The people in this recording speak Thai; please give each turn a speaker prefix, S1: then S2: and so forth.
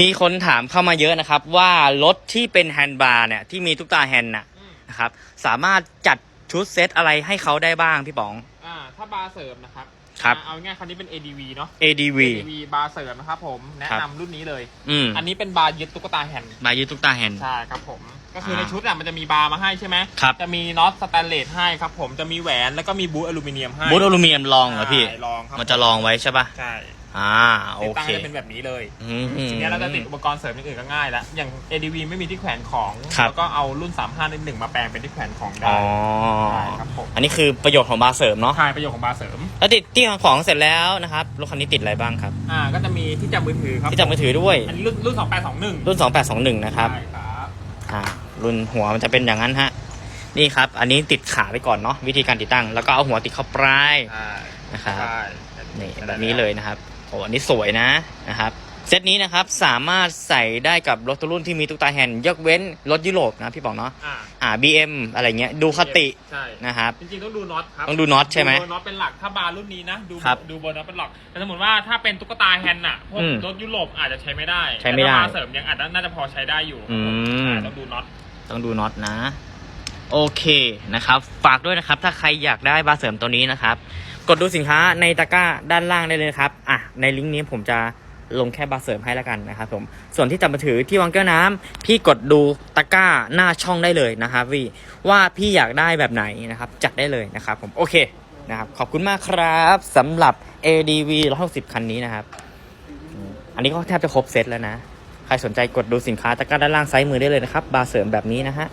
S1: มีคนถามเข้ามาเยอะนะครับ ว่ารถที่เป็นแฮนด์บาร์เนี่ยที่มีตุ๊กตาแฮนด์น่ะ
S2: อืม
S1: นะครับ สามารถจัดชุดเซตอะไรให้เขาได้บ้างพี่ป๋อง
S2: อ่าถ้าบาร์เสริมนะครับ
S1: ครับ
S2: อ่าเอาง่ายๆคันนี้เป็น ADV เนาะ
S1: ADV
S2: ADV บาร์เสริมนะครับผมแนะ
S1: ครับ
S2: นำรุ่นนี้เลย
S1: อืม
S2: อันนี้เป็นบาร์ยึดตุ๊กตาแฮนด์
S1: มายืดตุ๊กตาแฮนด์
S2: ใช่ครับผม ก็คือ
S1: อ่า
S2: ในชุดอะมันจะมีบาร์มาให้ใช่ไหม
S1: ครับ
S2: จะมีน็อตสแตนเลสให้ครับผมจะมีแหวนแล้วก็มีบูทอลูมิเนียมให้
S1: บูทอลูมิเนียมลองเหรอพี่
S2: ใช่ลองครับ
S1: มันจะลองไว้ใช่ป่ะ
S2: ใช่
S1: อ่าโอ
S2: ติดตั้ง
S1: เค
S2: จะเป็นแบบนี้เลย
S1: อืม
S2: ทีเนี้ยเราจะติดอุปกรณ์เสริมอย่างอื่นก็ง่ายแล้วอย่าง ADV ไม่มีที่แขวนของ
S1: ครับ
S2: แล้วก็เอารุ่น 35ในหนึ่งมาแปลงเป็นที่แขวนของได้
S1: อ๋อ
S2: ใช่ครับผม
S1: อันนี้คือประโยชน์ของบาร์เสริมเนาะ
S2: ใช่ประโยชน์ของบาร์เสริม
S1: แล้วติดที่ของเสร็จแล้วนะครับรถคันนี้ติดอะไรบ้างครับ
S2: อ่า ก็จะมีที่จับมือถือครับ
S1: ที่จับมือถือด้วย
S2: อันนี้รุ่นรุ่น 2821
S1: รุ่น 2821 นะครับ
S2: ใช่ครับ
S1: อ่า รุ่นหัวมันจะเป็นอย่างนั้นฮะ นี่ครับ อันนี้ติดขาไปก่อนเนาะวิธีการติดตั้ง แล้วก็เอาหัวติดเข้าปลาย
S2: ใช่
S1: นะครับ
S2: ใช่
S1: นี่แบบนี้เลยนะครับโอ้อันนี้สวยนะนะครับเซตนี้นะครับสามารถใส่ได้กับรถทุกรุ่นที่มีตุ๊กตาแฮนด์ยกเว้นรถยุโรปนะพี่บอกเนาะ
S2: อ่า
S1: อ่า BM อะไรเงี้ยดูคติ
S2: ใช่
S1: นะครับ
S2: จริงๆต้องดูน็อตครับ
S1: ต้องดูน็อตใช่ไหม
S2: ดูน็อตเป็นหลักถ้าบาร์รุ่นนี้นะดู
S1: ครับ
S2: ดูบนน็อตเป็นหลักแต่สมมติว่าถ้าเป็นตุ๊กตาแฮนด์อะพวก
S1: อืม
S2: รถยุโรปอาจจะใช้ไม่ได้
S1: ใช้ไม่ได้
S2: แต่ถ้าบาร์เสริมยังอาจจะน่าจะพอใช้ได้อยู่
S1: อืม
S2: ใช่ต้องดูน็อต
S1: ต้องดูน็อตนะ โอเคนะครับ ฝากด้วยนะครับ ถ้าใครอยากได้บาร์เสริมตัวนี้นะครับ กดดูสินค้าในตะกร้าด้านล่างได้เลยครับอะในลิงก์นี้ผมจะลงแค่บาร์เสริมให้แล้วกันนะครับผมส่วนที่จับมาถือที่วางแก้วน้ำพี่กดดูตะกร้าหน้าช่องได้เลยนะครับพี่ว่าพี่อยากได้แบบไหนนะครับ จัดได้เลยนะครับผมโอเคนะครับขอบคุณมากครับสำหรับ ADV 160 คันนี้นะครับ อันนี้ก็แทบจะครบเซตแล้วนะ ใครสนใจกดดูสินค้าตะกร้าด้านล่างซ้ายมือได้เลยนะครับ บาร์เสริมแบบนี้นะฮะ